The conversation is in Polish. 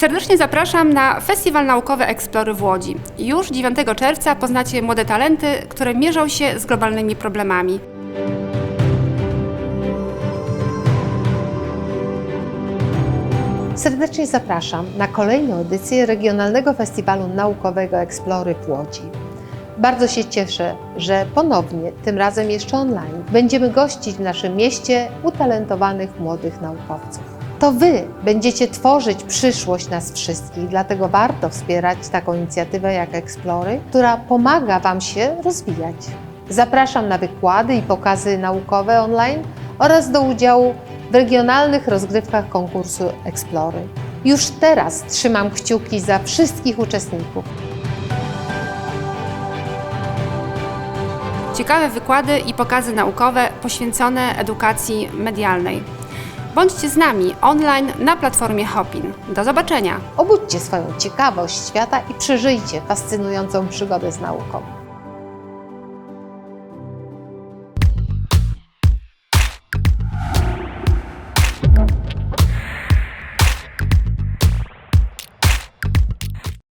Serdecznie zapraszam na Festiwal Naukowy Eksplory w Łodzi. Już 9 czerwca poznacie młode talenty, które mierzą się z globalnymi problemami. Serdecznie zapraszam na kolejną edycję Regionalnego Festiwalu Naukowego Eksplory w Łodzi. Bardzo się cieszę, że ponownie, tym razem jeszcze online, będziemy gościć w naszym mieście utalentowanych młodych naukowców. To Wy będziecie tworzyć przyszłość nas wszystkich, dlatego warto wspierać taką inicjatywę jak Eksplory, która pomaga Wam się rozwijać. Zapraszam na wykłady i pokazy naukowe online oraz do udziału w regionalnych rozgrywkach konkursu Eksplory. Już teraz trzymam kciuki za wszystkich uczestników. Ciekawe wykłady i pokazy naukowe poświęcone edukacji medialnej. Bądźcie z nami online na platformie Hopin. Do zobaczenia! Obudźcie swoją ciekawość świata i przeżyjcie fascynującą przygodę z nauką.